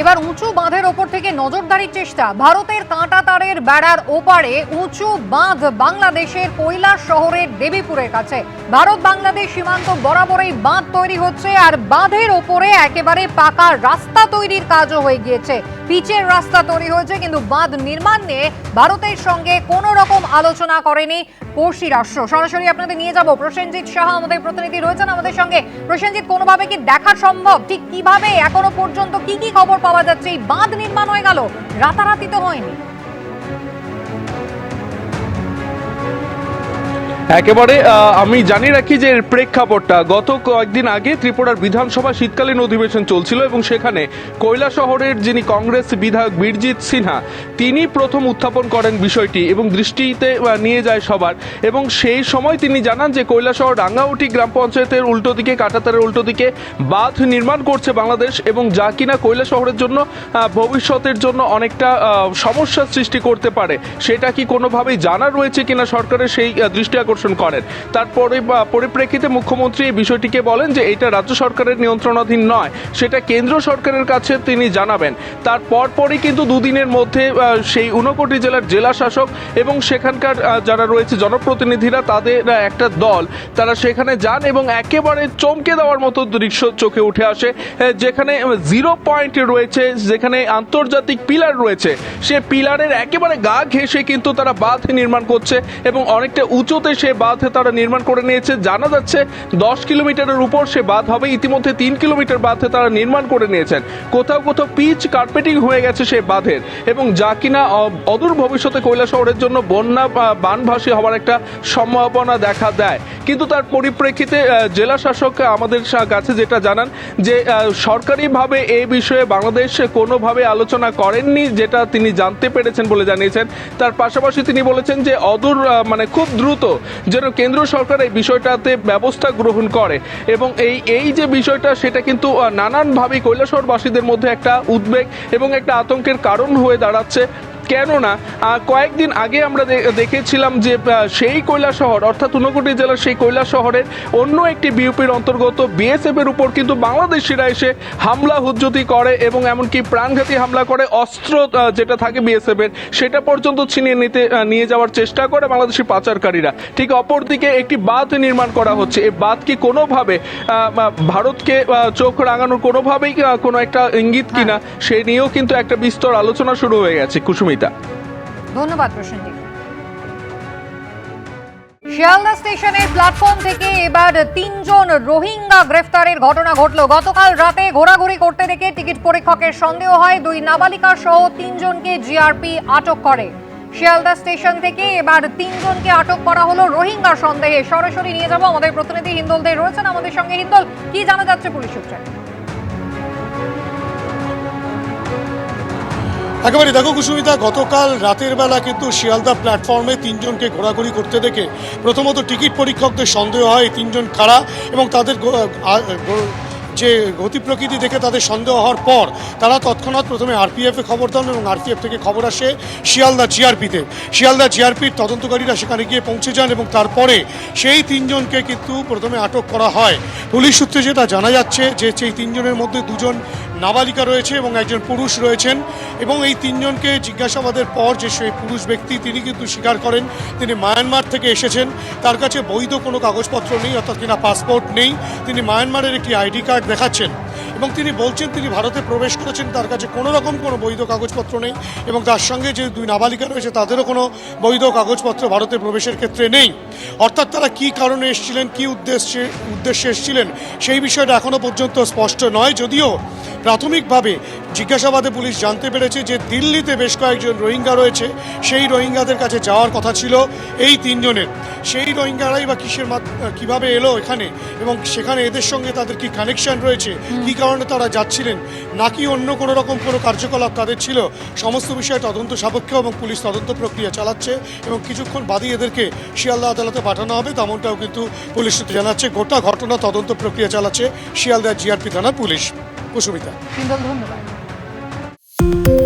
এবার উঁচু বাঁধের ওপর থেকে নজরদারির চেষ্টা। ভারতের কাঁটা তারের বেড়ার ওপারে উঁচু বাঁধ বাংলাদেশের কৈলাস শহরের দেবীপুরের কাছে। ভারত বাংলাদেশ সীমান্ত বরাবরই বাঁধ তৈরি হচ্ছে আর বাঁধের ওপরে একেবারে পাকা রাস্তা তৈরির কাজও হয়ে গিয়েছে। পিচের রাস্তা তৈরি হয়েছে, কিন্তু বাঁধ নির্মাণ নিয়ে ভারতের সঙ্গে কোনো রকম আলোচনা করেনি পড়শি রাষ্ট্র। সরাসরি আপনাদের নিয়ে যাব। প্রসেনজিৎ সাহা আমাদের প্রতিনিধি রয়েছেন আমাদের সঙ্গে। প্রসেনজিৎ, কোনোভাবে কি দেখা সম্ভব? ঠিক কীভাবে এখনও পর্যন্ত কি কি খবর পাওয়া যাচ্ছে? এই বাঁধ নির্মাণ হয়ে গেল, রাতারাতি তো হয়নি। একেবারে আমি জানি রাখি যে প্রেক্ষাপটটা গত কয়েকদিন আগে ত্রিপুরার বিধানসভা শীতকালীন অধিবেশন চলছিল এবং সেখানে কৈলা শহরের যিনি কংগ্রেস বিধায়ক বীরজিৎ সিনহা তিনি প্রথম উত্থাপন করেন বিষয়টি এবং দৃষ্টিতে নিয়ে যায় সবার। এবং সেই সময় তিনি জানান যে কৈলা শহর রাঙ্গাউটি গ্রাম পঞ্চায়েতের উল্টো দিকে কাটাতারের উল্টো দিকে বাঁধ নির্মাণ করছে বাংলাদেশ এবং যা কিনা কৈলা শহরের জন্য ভবিষ্যতের জন্য অনেকটা আহ, সমস্যার সৃষ্টি করতে পারে। সেটা কি কোনোভাবেই জানা রয়েছে কিনা সরকারের সেই দৃষ্টি আকর্ষণ করেন। বা পরিপ্রেক্ষিতে মুখ্যমন্ত্রী এই বিষয়টিকে বলেন যে এটা রাজ্য সরকারের নিয়ন্ত্রণাধীন নয়, সেটা কেন্দ্র সরকারের কাছে তিনি জানাবেন। তার পরপরই কিন্তু দুদিনের মধ্যে সেই ঊনকোটি জেলার জেলা শাসক এবং সেখানকার যারা রয়েছে জনপ্রতিনিধিরা, তাদের একটা দল, তারা সেখানে যান এবং একেবারে চমকে দেওয়ার মতো দৃশ্য চোখে উঠে আসে যেখানে জিরো পয়েন্ট রয়েছে, যেখানে আন্তর্জাতিক পিলার রয়েছে। সে পিলারের একেবারে গা ঘেঁষে কিন্তু তারা বাঁধ নির্মাণ করছে এবং অনেকটা উঁচুতে সে বাঁধ তারা নির্মাণ করে নিয়েছে। জানা যাচ্ছে দশ কিলোমিটারের উপর সে বাঁধ হবে। ইতিমধ্যে তিন কিলোমিটার বাঁধ তারা নির্মাণ করে নিয়েছেন। কোথাও কোথাও পিচ কার্পেটিং হয়ে গেছে সেই বাঁধের। এবং যা কিনা অদূর ভবিষ্যতে কৈলা শহরের জন্য বন্যা বানভাসী হওয়ার একটা সম্ভাবনা দেখা দেয়। কিন্তু তার পরিপ্রেক্ষিতে জেলা শাসক আমাদের সা- কাছে যেটা জানান যে সরকারিভাবে এই বিষয়ে বাংলাদেশ কোনোভাবে আলোচনা করেননি যেটা তিনি জানতে পেরেছেন বলে জানিয়েছেন। তার পাশাপাশি তিনি বলেছেন যে, অদূর মানে খুব দ্রুত যেন কেন্দ্র সরকার এই বিষয়টাতে ব্যবস্থা গ্রহণ করে। এবং এই এই যে বিষয়টা, সেটা কিন্তু নানানভাবেই নানানভাবে কৈলাসহরবাসীদের মধ্যে একটা উদ্বেগ এবং একটা আতঙ্কের কারণ হয়ে দাঁড়াচ্ছে। কেননা কয়েকদিন আগে আমরা দেখেছিলাম যে সেই কৈলাস শহর অর্থাৎ ঊনকোটি জেলার সেই কৈলাস শহরের অন্য একটি বিউপির অন্তর্গত বিএসএফ এর উপর কিন্তু বাংলাদেশিরা এসে হামলা হুজ্জতি করে এবং এমনকি প্রাণঘাতী হামলা করে অস্ত্র যেটা থাকে বিএসএফ এর সেটা পর্যন্ত ছিনিয়ে নিতে নিয়ে যাওয়ার চেষ্টা করে বাংলাদেশি পাচারকারীরা। ঠিক অপরদিকে একটি বাঁধ নির্মাণ করা হচ্ছে। এই বাঁধ কি কোনোভাবে ভারতকে চোখ রাঙানোর কোনোভাবেই কোনো একটা ইঙ্গিত কিনা সে নিয়েও কিন্তু একটা বিস্তর আলোচনা শুরু হয়ে গেছে কুসুমিতা ধন্যবাদ প্রসেনজিৎ। শিয়ালদা স্টেশনের প্ল্যাটফর্ম থেকে এবার তিনজন রোহিঙ্গা গ্রেফতারের ঘটনা ঘটল। গতকাল রাতে ঘোরাঘুরি করতে দেখে টিকিট পরীক্ষকের সন্দেহ হয়, দুই নাবালিকা সহ তিনজনকে জিআরপি আটক করে। শিয়ালদা স্টেশন থেকে এবার তিনজনকে আটক করা হলো রোহিঙ্গা সন্দেহে। সরাসরি নিয়ে যাব আমাদের প্রতিনিধি হিন্দলদের রয়েছেন আমাদের সঙ্গে। হিন্দল, কি জানা যাচ্ছে পুলিশ সূত্রে? একেবারে দেখো কুসুমিতা, গতকাল রাতের বেলা কিন্তু শিয়ালদা প্ল্যাটফর্মে তিনজনকে ঘোরাঘুরি করতে দেখে প্রথমত টিকিট পরীক্ষকদের সন্দেহ হয় তিনজন কারা এবং তাদের যে গতি প্রকৃতি দেখে তাদের সন্দেহ হওয়ার পর তারা তৎক্ষণাৎ প্রথমে আরপিএফে খবর দেন এবং আরপিএফ থেকে খবর আসে শিয়ালদা জিআরপিতে শিয়ালদা জিআরপির তদন্তকারীরা সেখানে গিয়ে পৌঁছে যান এবং তারপরে সেই তিনজনকে কিন্তু প্রথমে আটক করা হয়। পুলিশ সূত্রে যেটা জানা যাচ্ছে যে সেই তিনজনের মধ্যে দুজন নাবালিকা রয়েছে এবং একজন পুরুষ রয়েছেন এবং এই তিনজনকে জিজ্ঞাসাবাদের পর যে সেই পুরুষ ব্যক্তি তিনি কিন্তু স্বীকার করেন, তিনি মায়ানমার থেকে এসেছেন। তার কাছে বৈধ কোনো কাগজপত্র নেই, অর্থাৎ কিনা পাসপোর্ট নেই। তিনি মায়ানমারের একটি আইডি কার্ড দেখাচ্ছেন। এবং তিনি বলছেন তিনি ভারতে প্রবেশ করেছেন, তার কাছে কোনো রকম কোনো বৈধ কাগজপত্র নেই এবং তার সঙ্গে যে দুই নাবালিকা রয়েছে তাদেরও কোনো বৈধ কাগজপত্র ভারতে প্রবেশের ক্ষেত্রে নেই। অর্থাৎ তারা কি কারণে এসেছিলেন, কি উদ্দেশ্যে উদ্দেশ্যে এসেছিলেন সেই বিষয়টা এখনও পর্যন্ত স্পষ্ট নয়। যদিও প্রাথমিকভাবে জিজ্ঞাসাবাদে পুলিশ জানতে পেরেছে যে দিল্লিতে বেশ কয়েকজন রোহিঙ্গা রয়েছে। সেই রোহিঙ্গাদের কাছে যাওয়ার কথা ছিল এই তিনজনের। সেই রোহিঙ্গারাই বা কিসের কীভাবে এলো এখানে এবং সেখানে এদের সঙ্গে তাদের কি কানেকশন রয়েছে? কি কারণে তারা যাচ্ছিলেন? নাকি অন্য কোনো রকম কোনো কার্যকলাপ তাদের ছিল? সমস্ত বিষয়ে তদন্ত সাপেক্ষ এবং পুলিশ তদন্ত প্রক্রিয়া চালাচ্ছে এবং কিছুক্ষণ বাদই এদেরকে শিয়ালদা আদালতে পাঠানো হবে। তেমনটাও কিন্তু পুলিশ সূত্রে জানাচ্ছে গোটা ঘটনা তদন্ত প্রক্রিয়া চালাচ্ছে শিয়ালদা জিআরপি থানার পুলিশ। কুসুমিতা। হিন্দল ধন্যবাদ